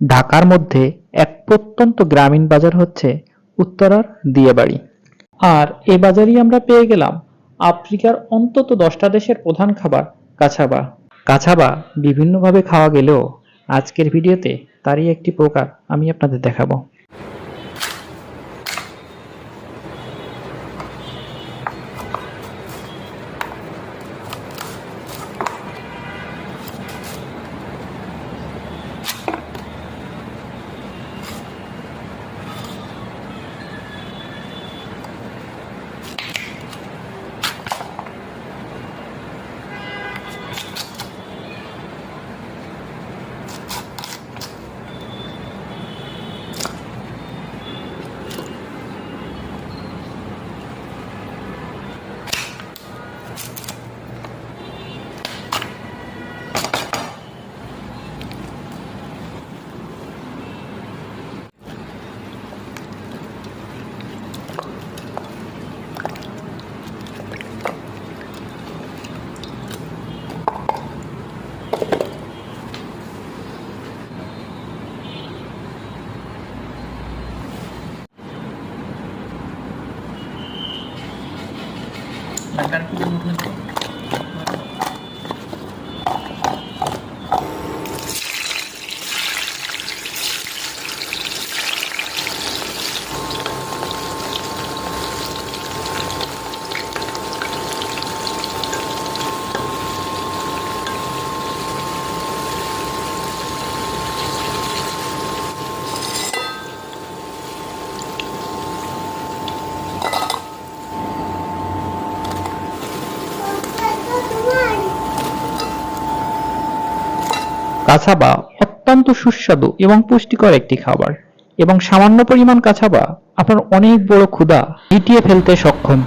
ঢাকার মধ্যে এক প্রত্যন্ত গ্রামীণ বাজার হচ্ছে উত্তরার দিয়াবাড়ি। আর এ বাজারই আমরা পেয়ে গেলাম আফ্রিকার অন্তত দশটা দেশের প্রধান খাবার কাছাবা কাছাবা বিভিন্নভাবে খাওয়া গেলেও আজকের ভিডিওতে তারই একটি প্রকার আমি আপনাদের দেখাবো। Nagkaroon ko ng কাছাবা অত্যন্ত সুস্বাদু এবং পুষ্টিকর একটি খাবার। এবং সামান্য পরিমাণ কাছাবা আপনার অনেক বড় ক্ষুধা মিটিয়ে ফেলতে সক্ষম।